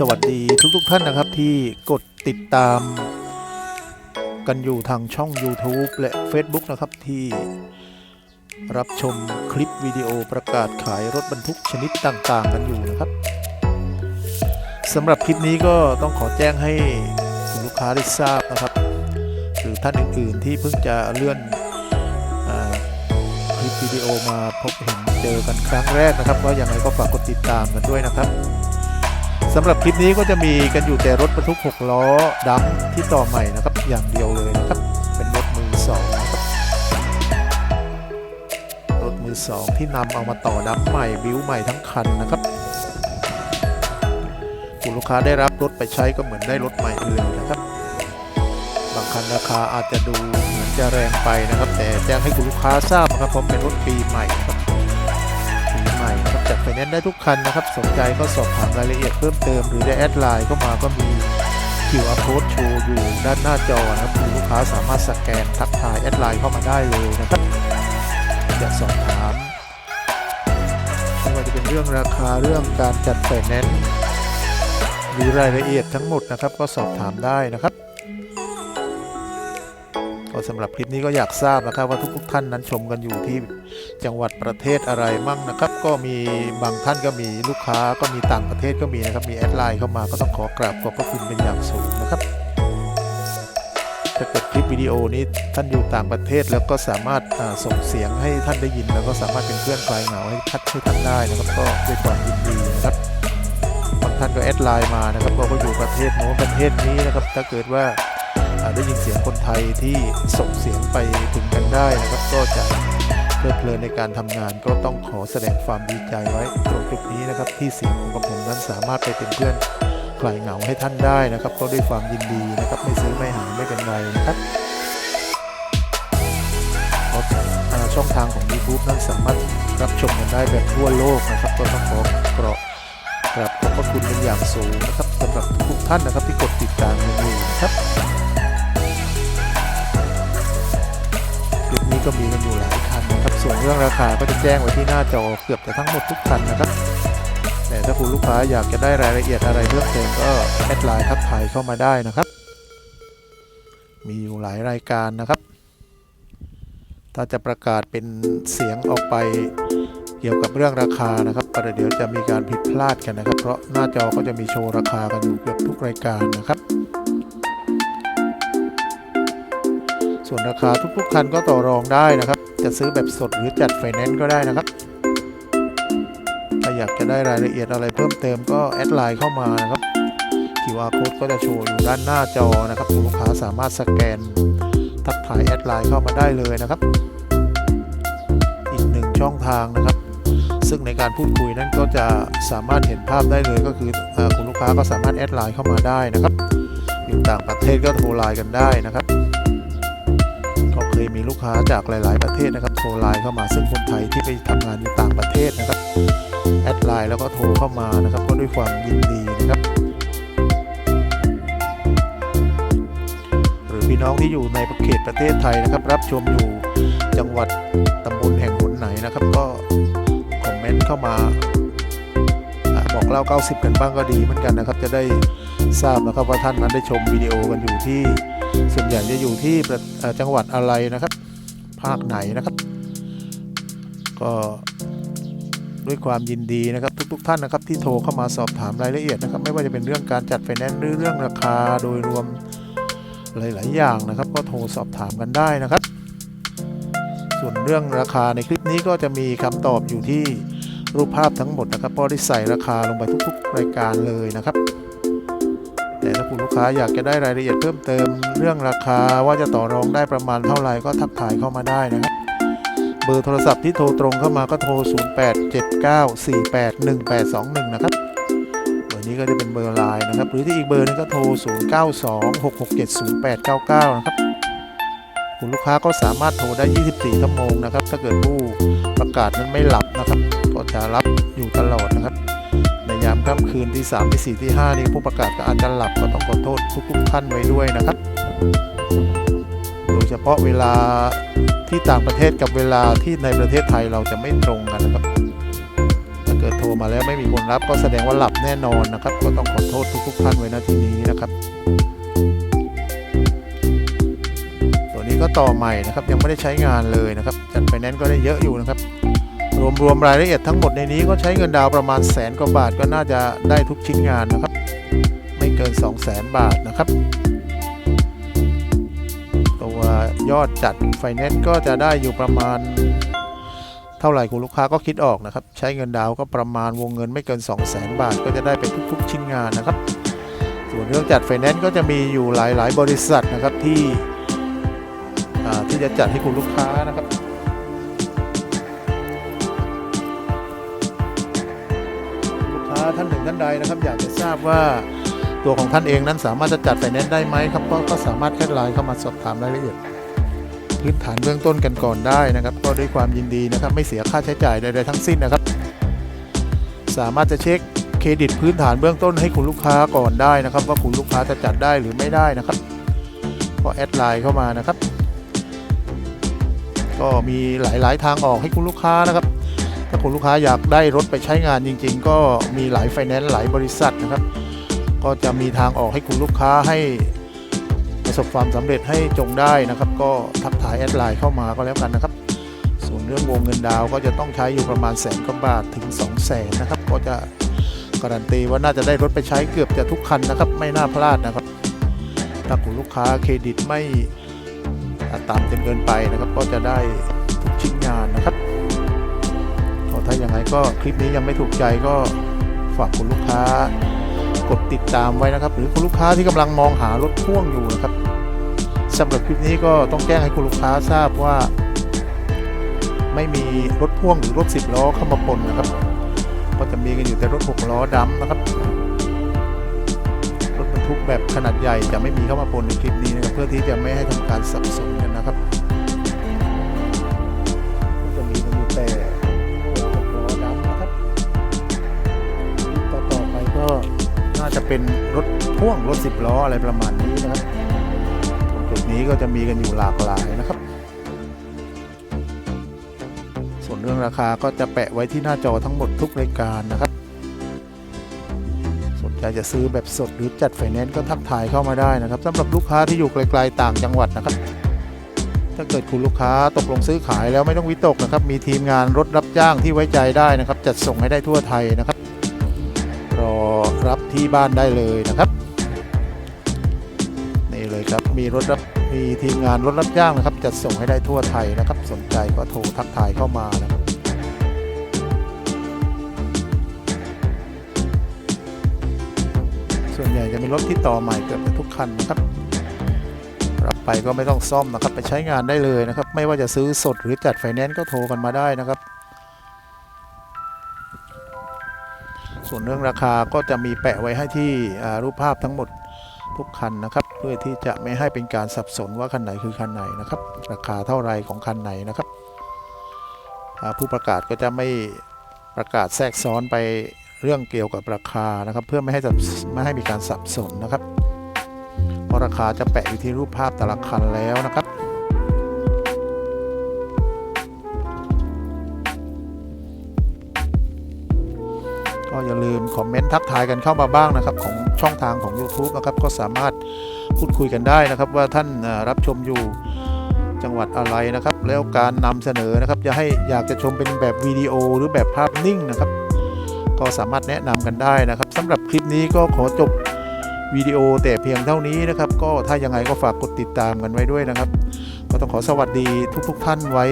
สวัสดีทุกๆทท่านนะครับที่กดติดตาม กันอยู่ทางช่อง YouTube และ Facebook นะครับที่รับชมคลิปวิดีโอประกาศขายรถบรรทุกชนิดต่างๆ กันอยู่นะครับสำหรับคลิปนี้ก็ต้องขอแจ้งให้คุณลูกค้าได้ทราบนะครับ หรือท่านอื่นๆที่เพิ่งจะเลื่อนอคลิปวิดีโอมาพบเห็นเจอกันครั้งแรกนะครับว่าอย่างไรก็ฝากกดติดตามกันด้วยนะครับ สำหรับคลิปนี้ก็จะมีกันอยู่แต่รถบรรทุก 6 ล้อดัมที่ต่อใหม่นะครับ อย่างเดียวเลยนะครับ เป็นรถมือสองนะครับรถมือสองที่นำเอามาต่อดัมใหม่บิวใหม่ทั้งคันนะครับคุณลูกค้าได้รับรถไปใช้ก็เหมือนได้รถใหม่เลยนะครับ บางคันราคาอาจจะดูเหมือนจะแรงไปนะครับ แต่แจ้งให้คุณลูกค้าทราบนะครับผมเป็นรถปีใหม่ครับปีใหม่ จัดไฟแนนซ์ได้ทุกคันนะครับ สนใจก็สอบถามรายละเอียดเพิ่มเติม หรือได้แอดไลน์เข้ามาก็มี QR code โชว์อยู่ด้านหน้าจอนะครับคุณลูกค้าสามารถสแกนทักทายแอดไลน์เข้ามาได้เลยนะครับจะสอบถามไม่ว่าจะเป็นเรื่องราคาเรื่องการจัดไฟแนนซ์หรือรายละเอียดทั้งหมดนะครับ ก็สอบถามได้นะครับ ก็สำหรับคลิปนี้ก็อยากทราบนะครับว่าทุกๆท่านนั้นชมกันอยู่ที่จังหวัดประเทศอะไรมั่งนะครับ ก็มีบางท่านก็มีลูกค้าก็มีต่างประเทศก็มีนะครับมีแอดไลน์เข้ามาก็ต้องขอกราบขอบพระคุณเป็นอย่างสูงนะครับถ้าเกิดคลิปวิดีโอนี้ท่านอยู่ต่างประเทศแล้วก็สามารถส่งเสียงให้ท่านได้ยิน แล้วก็สามารถเป็นเพื่อนคลายเหงาให้ทัดให้ท่านได้นะครับก็ด้วยความยินดีนะครับบางท่านก็แอดไลน์มานะครับก็อยู่ประเทศโน้นประเทศนี้นะครับถ้าเกิดว่า ได้ยินเสียงคนไทยที่ส่งเสียงไปถึงกันได้นะครับก็จะเพลิดเพลินในการทำงาน ก็ต้องขอแสดงความดีใจไว้ตรงจุดนี้นะครับ ที่เสียงของกระผมนั้นสามารถไปเป็นเพื่อนคลายเหงาให้ท่านได้นะครับ ก็ด้วยความยินดีนะครับ ไม่ซื้อไม่หาไม่เป็นไรนะครับช่องทางของ YouTube นั้นสามารถรับชมกันได้แบบทั่วโลกนะครับ ก็ต้องขอกราบกราบขอบพระคุณเป็นอย่างสูงนะครับสำหรับทุกท่านนะครับที่กดติดตามกันอยู่นะครับ ก็มีกันอยู่หลายคันนะครับส่วนเรื่องราคาก็จะแจ้งไว้ที่หน้าจอเกือบจะทั้งหมดทุกคันนะครับแต่ถ้าคุณลูกค้าอยากจะได้รายละเอียดอะไรเพิ่มเติมก็แอดไลน์ทักทายเข้ามาได้นะครับ มีอยู่หลายรายการนะครับ ถ้าจะประกาศเป็นเสียงออกไปเกี่ยวกับเรื่องราคานะครับประเดี๋ยวจะมีการผิดพลาดกันนะครับ เพราะหน้าจอก็จะมีโชว์ราคากันอยู่เกือบทุกรายการนะครับ ส่วนราคาทุกๆคันก็ต่อรองได้นะครับ จะซื้อแบบสดหรือจัดไฟแนนซ์ก็ได้นะครับ ถ้าอยากจะได้รายละเอียดอะไรเพิ่มเติมก็แอดไลน์เข้ามานะครับ QR code ก็จะโชว์อยู่ด้านหน้าจอนะครับคุณลูกค้าสามารถสแกน ทักทายแอดไลน์เข้ามาได้เลยนะครับ อีกหนึ่งช่องทางนะครับ ซึ่งในการพูดคุยนั้นก็จะสามารถเห็นภาพได้เลยก็คืออคุณลูกค้าก็สามารถแอดไลน์เข้ามาได้นะครับอยู่ต่างประเทศก็โทรไลน์กันได้นะครับ ลูกค้าจากหลาย ๆ ประเทศนะครับโทรไลน์เข้ามาซึ่งคนไทยที่ไปทำงานอยู่ต่างประเทศนะครับแอดไลน์แล้วก็โทรเข้ามานะครับก็ด้วยความยินดีนะครับ หรือพี่น้องที่อยู่ในเขตประเทศไทยนะครับ รับชมอยู่จังหวัดตำบลแห่งหนไหนนะครับ ก็คอมเมนต์เข้ามาอบอกเล่า 90 กันบ้างก็ดีเหมือนกันนะครับ จะได้ทราบนะครับว่าท่านนั้นได้ชมวิดีโอกันอยู่ที่ ส่วนใหญ่จะอยู่ที่จังหวัดอะไรนะครับ ภาคไหนนะครับ ก็ด้วยความยินดีนะครับทุก ๆ ท่านนะครับ ที่โทรเข้ามาสอบถามรายละเอียดนะครับ ไม่ว่าจะเป็นเรื่องการจัดไฟแนนซ์หรือเรื่องราคาโดยรวมหลาย ๆ อย่างนะครับ ก็โทรสอบถามกันได้นะครับ ส่วนเรื่องราคาในคลิปนี้ก็จะมีคำตอบอยู่ที่รูปภาพทั้งหมดนะครับเพราะได้ใส่ราคาลงไปทุก ๆ รายการเลยนะครับ แต่ถ้าคุณลูกค้าอยากจะได้รายละเอียดเพิ่มเติมเรื่องราคาว่าจะต่อรองได้ประมาณเท่าไหร่ก็ทักทายเข้ามาได้นะครับเบอร์โทรศัพท์ที่โทรตรงเข้ามาก็โทร 0879481821 นะครับเบอร์นี้ก็จะเป็นเบอร์ไลน์นะครับ หรือที่อีกเบอร์นึงก็โทร 0926670899 นะครับ คุณลูกค้าก็สามารถโทรได้ 24 ชั่วโมงนะครับ ถ้าเกิดผู้ประกาศนั้นไม่หลับนะครับ ก็จะรับอยู่ตลอดนะครับ ยามค่ำคืนที่ 3 ที่ 4 ที่ 5 นี้ผู้ประกาศก็อาจจะหลับก็ต้องขอโทษทุกๆท่านไว้ด้วยนะครับ โดยเฉพาะเวลาที่ต่างประเทศกับเวลาที่ในประเทศไทยเราจะไม่ตรงกันนะครับถ้าเกิดโทรมาแล้วไม่มีคนรับก็แสดงว่าหลับแน่นอนนะครับ ก็ต้องขอโทษทุกๆท่านไว้ณที่นี้นะครับ ตัวนี้ก็ต่อใหม่นะครับยังไม่ได้ใช้งานเลยนะครับจัดไฟแนนก็ได้เยอะอยู่นะครับ รวมๆรายละเอียดทั้งหมดในนี้ก็ใช้เงินดาวประมาณแสนกว่าบาทก็น่าจะได้ทุกชิ้นงานนะครับ ไม่เกิน 2 0 0แสนบาทนะครับ ตัวยอดจัดไฟแนนซ์ก็จะได้อยู่ประมาณเท่าไหร่คุณลูกค้าก็คิดออกนะครับ ใช้เงินดาวก็ประมาณวงเงินไม่เกิน 2 0 0แสนบาท ก็จะได้เป็นทุก ๆ ชิ้นงานนะครับ ส่วนเรื่องจัดไฟแนนซ์ก็จะมีอยู่หลายๆ บริษัทนะครับที่ที่จะจัดให้คุณลูกค้านะครับาท่านหนึ่งท่านใดนะครับ อยากจะทราบว่าตัวของท่านเองนั้นสามารถจะจัดไฟแนนซ์ได้ไหมครับก็ก็สามารถแค่ไลน์เข้ามาสอบถามรายละเอียดพื้นฐานเบื้องต้นกันก่อนได้นะครับ ก็ด้วยความยินดีนะครับ ไม่เสียค่าใช้จ่ายใดๆทั้งสิ้นนะครับ สามารถจะเช็คเครดิตพื้นฐานเบื้องต้นให้คุณลูกค้าก่อนได้นะครับ ว่าคุณลูกค้าจะจัดได้หรือไม่ได้นะครับก็แอดไลน์เข้ามานะครับ ก็มีหลายๆทางออกให้คุณลูกค้านะครับ ถ้าคุณลูกค้าอยากได้รถไปใช้งานจริง ๆ ก็มีหลายไฟแนนซ์หลายบริษัทนะครับ ก็จะมีทางออกให้คุณลูกค้าให้ประสบความสำเร็จให้จงได้นะครับ ก็ทักทายแอดไลน์เข้ามาก็แล้วกันนะครับ ส่วนเรื่องวงเงินดาวก็จะต้องใช้อยู่ประมาณแสนกว่าบาทถึง 2 0 0แสนนะครับ ก็จะการันตีว่าน่าจะได้รถไปใช้เกือบจะทุกคันนะครับ ไม่น่าพลาดนะครับถ้าคุณลูกค้าเครดิตไม่ต่ำจนเกินไปนะครับ ก็จะได้ทุกชิ้นงานนะครับ ถ้าอย่างไรก็คลิปนี้ยังไม่ถูกใจก็ฝากคุณลูกค้ากดติดตามไว้นะครับ หรือคุณลูกค้าที่กำลังมองหารถพ่วงอยู่นะครับสำหรับคลิปนี้ก็ต้องแจ้งให้คุณลูกค้าทราบว่า ไม่มีรถพ่วงหรือรถ10ล้อเข้ามาปนนะครับ ก็จะมีกันอยู่แต่รถ6ล้อดำนะครับรถบรรทุกแบบขนาดใหญ่จะไม่มีเข้ามาปนในคลิปนี้นะครับเพื่อที่จะไม่ให้ทำการสับสนกันนะครับ เป็นรถพ่วงรถ10ล้ออะไรประมาณนี้นะครับจุดนี้ก็จะมีกันอยู่หลากหลายนะครับ ส่วนเรื่องราคาก็จะแปะไว้ที่หน้าจอทั้งหมดทุกรายการนะครับ สนใจจะซื้อแบบสดหรือจัดไฟแนนซ์ก็ทักทายเข้ามาได้นะครับสำหรับลูกค้าที่อยู่ไกลๆต่างจังหวัดนะครับถ้าเกิดคุณลูกค้าตกลงซื้อขายแล้วไม่ต้องวิตกนะครับ มีทีมงานรถรับจ้างที่ไว้ใจได้นะครับ จัดส่งให้ได้ทั่วไทยนะครับ รับที่บ้านได้เลยนะครับ นี่เลยครับมีรถรับมีทีมงานรถรับจ้างนะครับจัดส่งให้ได้ทั่วไทยนะครับ สนใจก็โทรทักทายเข้ามานะครับส่วนใหญ่จะมีรถที่ต่อใหม่เกือบทุกคันนะครับ รับไปก็ไม่ต้องซ่อมนะครับ ไปใช้งานได้เลยนะครับ ไม่ว่าจะซื้อสดหรือจัดไฟแนนซ์ก็โทรกันมาได้นะครับ ส่วนเรื่องราคาก็จะมีแปะไว้ให้ที่รูปภาพทั้งหมดทุกคันนะครับเพื่อที่จะไม่ให้เป็นการสับสนว่าคันไหนคือคันไหนนะครับ ราคาเท่าไรของคันไหนนะครับผู้ประกาศก็จะไม่ประกาศแทรกซ้อนไปเรื่องเกี่ยวกับราคานะครับ เพื่อไม่ให้ไม่ให้มีการสับสนนะครับ เพราะราคาจะแปะอยู่ที่รูปภาพแต่ละคันแล้วนะครับ คอมเมนต์ทักทายกันเข้ามาบ้างนะครับ ของช่องทางของ YouTube นะครับก็สามารถพูดคุยกันได้นะครับ ว่าท่านรับชมอยู่จังหวัดอะไรนะครับ แล้วการนำเสนอนะครับจะให้อยากจะชมเป็นแบบวิดีโอหรือแบบภาพนิ่งนะครับ ก็สามารถแนะนำกันได้นะครับสำหรับคลิปนี้ก็ขอจบวิดีโอแต่เพียงเท่านี้นะครับ ก็ถ้ายังไงก็ฝากกดติดตามกันไว้ด้วยนะครับ ก็ต้องขอสวัสดีทุกๆทท่านไว้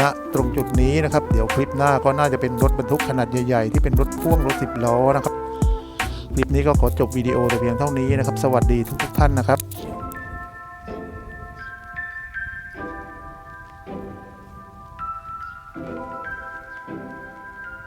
ณตรงจุดนี้นะครับ เดี๋ยวคลิปหน้าก็น่าจะเป็นรถบรรทุกขนาดใหญ่ๆ ที่เป็นรถพ่วงรถสิบล้อนะครับ คลิปนี้ก็ขอจบวิดีโอแต่เพียงเท่านี้นะครับ สวัสดีทุก ๆ ท่านนะครับ